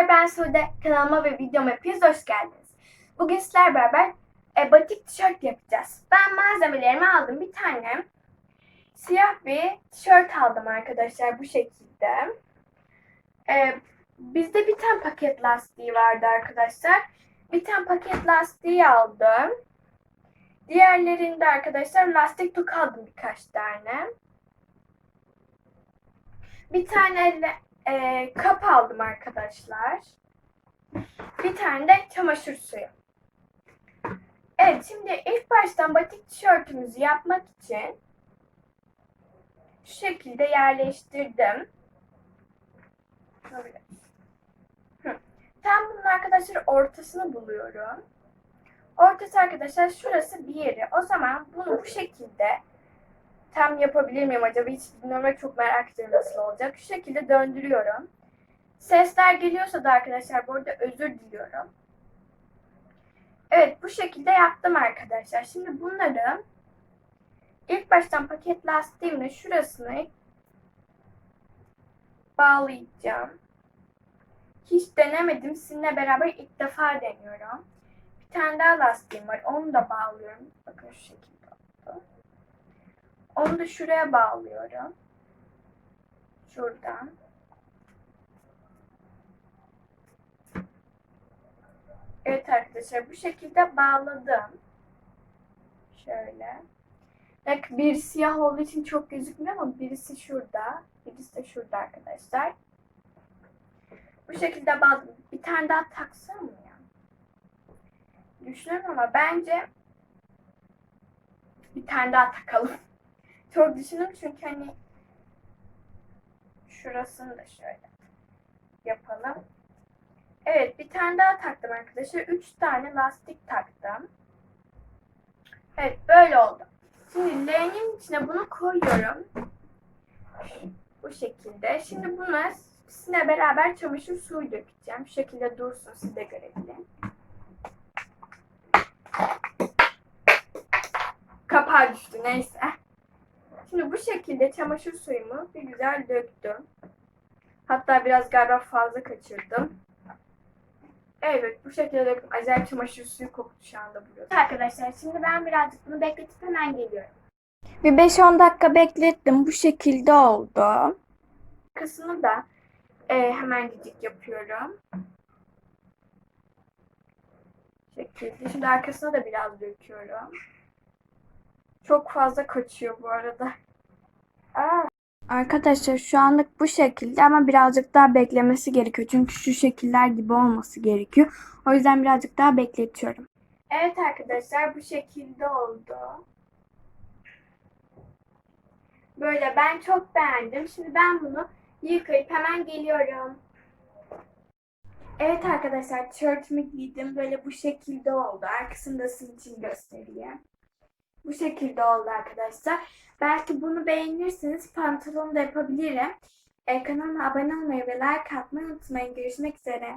Arkadaşlar ben Sude. Kanalıma ve videoma hepiniz hoş geldiniz. Bugün sizler beraber e, batik tişört yapacağız. Ben malzemelerimi aldım. Bir tane siyah bir tişört aldım arkadaşlar bu şekilde. E, bizde bir tane paket lastiği vardı arkadaşlar. Bir tane paket lastiği aldım. Diğerlerinde arkadaşlar lastik tok aldım birkaç tane. Bir tane e, kap aldım arkadaşlar. Bir tane de çamaşır suyu. Evet şimdi ilk baştan batik tişörtümüzü yapmak için şu şekilde yerleştirdim. Tam bunun arkadaşlar ortasını buluyorum. Ortası arkadaşlar şurası bir yeri. O zaman bunu bu şekilde tam yapabilir miyim acaba hiç bilmiyorum ve çok merak ediyorum nasıl olacak. Şu şekilde döndürüyorum. Sesler geliyorsa da arkadaşlar bu arada özür diliyorum. Evet bu şekilde yaptım arkadaşlar. Şimdi bunları ilk baştan paket lastiğimle şurasını bağlayacağım. Hiç denemedim. Sizinle beraber ilk defa deniyorum. Bir tane daha lastiğim var. Onu da bağlıyorum. Bakın şu şekilde. Onu da şuraya bağlıyorum. Şuradan. Evet arkadaşlar bu şekilde bağladım. Şöyle. Bak bir siyah olduğu için çok gözükmüyor ama birisi şurada. Birisi de şurada arkadaşlar. Bu şekilde bağladım. Bir tane daha taksam mı ya? Düşünüyorum ama bence bir tane daha takalım. Çok düşündüm çünkü hani şurasını da şöyle yapalım. Evet bir tane daha taktım arkadaşlar. Üç tane lastik taktım. Evet böyle oldu. Şimdi leğenin içine bunu koyuyorum. Bu şekilde. Şimdi buna sizinle beraber çamaşır suyu dökeceğim. Şu şekilde dursun siz de görebilin. Kapağı düştü neyse. Şimdi bu şekilde çamaşır suyumu bir güzel döktüm. Hatta biraz galiba fazla kaçırdım. Evet bu şekilde döktüm. Acayip çamaşır suyu koktu şu anda burada. Arkadaşlar şimdi ben birazcık bunu bekletip hemen geliyorum. Bir 5-10 dakika beklettim. Bu şekilde oldu. Arkasını da e, hemen gidip yapıyorum. Şekilde. Şimdi arkasına da biraz döküyorum. Çok fazla kaçıyor bu arada. Aa. Arkadaşlar şu anlık bu şekilde ama birazcık daha beklemesi gerekiyor. Çünkü şu şekiller gibi olması gerekiyor. O yüzden birazcık daha bekletiyorum. Evet arkadaşlar bu şekilde oldu. Böyle ben çok beğendim. Şimdi ben bunu yıkayıp hemen geliyorum. Evet arkadaşlar tişörtümü giydim. Böyle bu şekilde oldu. Arkasını da sizin için göstereyim. Bu şekilde oldu arkadaşlar. Belki bunu beğenirsiniz. Pantolon da yapabilirim. E, kanalıma abone olmayı ve like atmayı unutmayın. Görüşmek üzere.